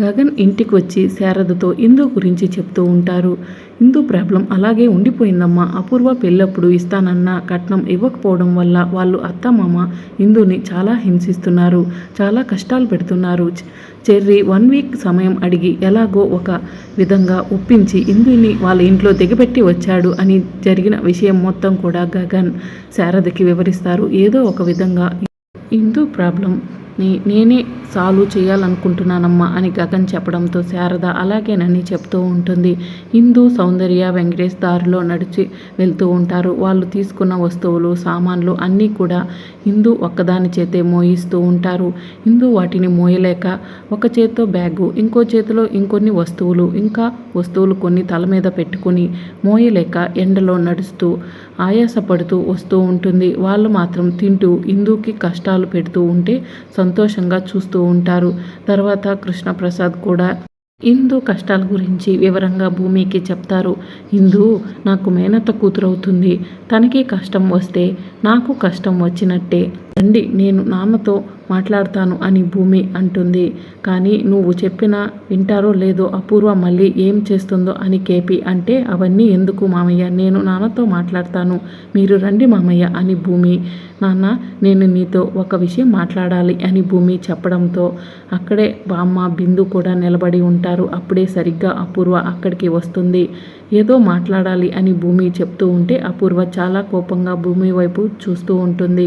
గగన్ ఇంటికి వచ్చి శారదతో ఇందు గురించి చెప్తూ ఉంటారు. ఇందు ప్రాబ్లం అలాగే ఉండిపోయిందమ్మా. అపూర్వ పెళ్ళప్పుడు ఇస్తానన్న కట్నం ఇవ్వకపోవడం వల్ల వాళ్ళు అత్తమామ ఇందుని చాలా హింసిస్తున్నారు. చాలా కష్టాలు పెడుతున్నారు. చెర్రీ వన్ వీక్ సమయం అడిగి ఎలాగో ఒక విధంగా ఒప్పించి ఇందుని వాళ్ళ ఇంట్లో దిగబెట్టి వచ్చాడు అని జరిగిన విషయం మొత్తం కూడా గగన్ శారదకి వివరిస్తారు. ఏదో ఒక విధంగా ఇందు ప్రాబ్లంని నేనే సాల్వ్ చేయాలనుకుంటున్నానమ్మా అని గగన్ చెప్పడంతో శారద అలాగేనని చెప్తూ ఉంటుంది. ఇందు సౌందర్య వెంకటేష్ దారిలో నడిచి వెళ్తూ ఉంటారు. వాళ్ళు తీసుకున్న వస్తువులు సామాన్లు అన్నీ కూడా ఇందు ఒక్కదాని చేతే మోయిస్తూ ఉంటారు. ఇందు వాటిని మోయలేక ఒక చేత్తో బ్యాగు ఇంకో చేతిలో ఇంకొన్ని వస్తువులు ఇంకా వస్తువులు కొన్ని తల మీద పెట్టుకుని మోయలేక ఎండలో నడుస్తూ ఆయాసపడుతూ వస్తూ ఉంటుంది. వాళ్ళు మాత్రం తింటూ ఇందుకి కష్టాలు పెడుతూ ఉంటే సంతోషంగా చూస్తూ ఉంటారు. తర్వాత కృష్ణప్రసాద్ కూడా ఇందు కష్టాల గురించి వివరంగా భూమికి చెప్తారు. ఇందు నాకు మేనత్త కూతురవుతుంది. తనకి కష్టం వస్తే నాకు కష్టం వచ్చినట్టే. రండి నేను నాన్నతో మాట్లాడతాను అని భూమి అంటుంది. కానీ నువ్వు చెప్పినా వింటారో లేదో అపూర్వ మళ్ళీ ఏం చేస్తుందో అని కేపి అంటే అవన్నీ ఎందుకు మామయ్య? నేను నాన్నతో మాట్లాడతాను. మీరు రండి మామయ్య అని భూమి. నాన్న నేను నీతో ఒక విషయం మాట్లాడాలి అని భూమి చెప్పడంతో అక్కడే బామ్మ బిందు కూడా నిలబడి ఉంటారు. అప్పుడే సరిగ్గా అపూర్వ అక్కడికి వస్తుంది. ఏదో మాట్లాడాలి అని భూమి చెప్తూ ఉంటే అపూర్వ చాలా కోపంగా భూమి వైపు చూస్తూ ఉంటుంది.